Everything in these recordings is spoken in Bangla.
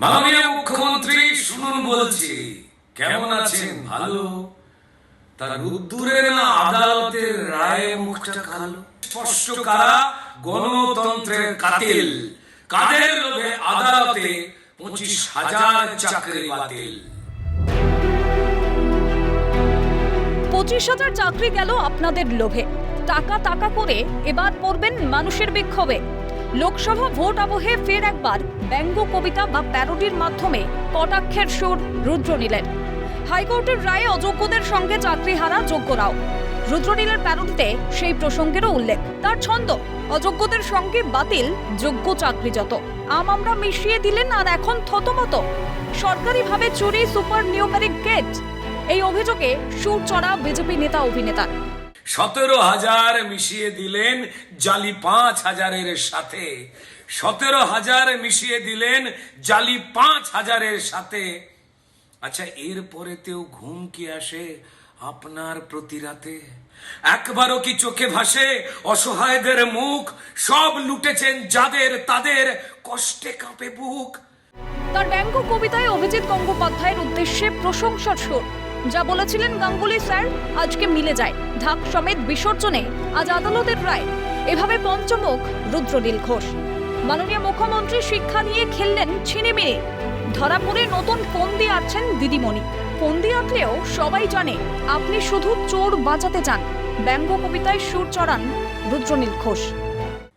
মাননীয় মুখ্যমন্ত্রী শুনুন বলছি, কেমন আছেন? ভালো? তার রুদ্দুরের না আদালতের রায়ে মুখটা কালো? স্পষ্ট কারা? গণতন্ত্রের কাতিল। কাদের লোভে আদালতে পঁচিশ হাজার চাকরি বাতিল? পঁচিশ হাজার চাকরি গেল আপনাদের লোভে। টাকা টাকা করে এবার পড়বেন মানুষের বিক্ষোভে। লোকসভা ভোট আবহে ফের একবার ব্যঙ্গ কবিতা বা প্যারোডির মাধ্যমে কটাক্ষের সুর রুদ্র নিলেন হাইকোর্টের রায়ে অযোগ্যদের সঙ্গে চাকরি হারা যোগ্যরাও। রুদ্রনীলের প্যারোডিতে সেই প্রসঙ্গেরও উল্লেখ। তার ছন্দ, অযোগ্যদের সঙ্গে বাতিল, যোগ্য চাকরি যত। আম আমরা মিশিয়ে দিলেন আর এখন থতমত। সরকারিভাবে চুরি সুপার নিউমেরিক গেট। এই অভিযোগে সুর চড়া বিজেপি নেতা অভিনেতা সতেরো হাজার মিশিয়ে দিলেন জালি পাঁচ হাজারের সাথে। সতেরো হাজার মিশিয়ে দিলেন জালি পাঁচ হাজারের সাথে। আচ্ছা এর পরেতেও ঘুম কি আসে আপনার প্রতি রাতে? একবারও কি চোখে ভাসে অসহায়দের মুখ? সব লুটেছেন যাদের তাদের কষ্টে কাঁপে বুক। তার ব্যঙ্গ কবিতায় অভিজিৎ গঙ্গোপাধ্যায়ের উদ্দেশ্যে প্রশংসার সুর। যা বলেছিলেন গাঙ্গুলি, স্যার, আজকে মিলে যায়। ঢাক সমেত বিসর্জনে আজ আদালতের রায়। এভাবে পঞ্চমুখ রুদ্রনীল ঘোষ। মাননীয় মুখ্যমন্ত্রী শিক্ষা নিয়ে খেললেন ছিনিমিনি ধরা পড়ে নতুন ফন্দি আছেন দিদিমণি। ফন্দি আঁকলেও সবাই জানে, আপনি শুধু চোর বাঁচাতে চান। ব্যঙ্গ কবিতায় সুর চড়ান রুদ্রনীল ঘোষ।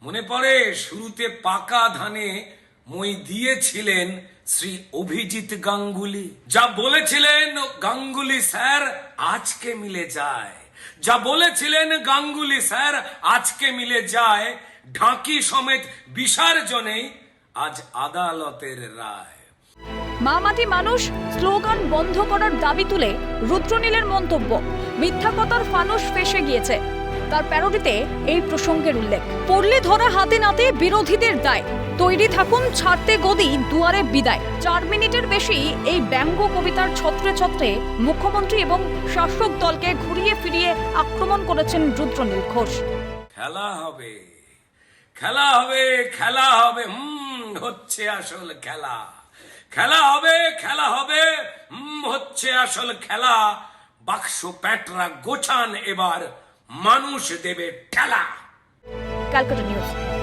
মনে পড়ে শুরুতে পাকা ধানে মই দিয়েছিলেন শ্রী অভিজিৎ গাঙ্গুলি। যা বলেছিলেন গাঙ্গুলি স্যার, আজকে মিলে যায়। যা বলেছিলেন গাঙ্গুলি স্যার, আজকে মিলে যায়। ঢাকি সমেত বিসর্জনেই আজ আদালতের রায়। মা মাটি মানুষ স্লোগান বন্ধ করার দাবি তুলে রুদ্রনীলের মন্তব্য। মিথ্যা কথার ফানুস ফেসে গিয়েছে। তার প্যারোডিতে এই প্রসঙ্গের উল্লেখ। পড়লে ধরা হাতে নাতে বিরোধীদের দায়। তৈরি থাকুন, ছাড়তে গদি, দুয়ারে বিদায়। চার মিনিটের বেশি এই ব্যঙ্গ কবিতার ছত্রে ছত্রে মুখ্যমন্ত্রী এবং শাসক দলকে ঘুরিয়ে ফিরিয়ে আক্রমণ করেছেন রুদ্রনীল ঘোষ। খেলা হবে। খেলা হবে খেলা হবে। হুম, হচ্ছে আসল খেলা। খেলা হবে খেলা হবে। হুম, হচ্ছে আসল খেলা। বাক্স প্যাটরা গোছান এবার। মানুষ দেবে ঠেলা। ক্যালকাটা নিউজ।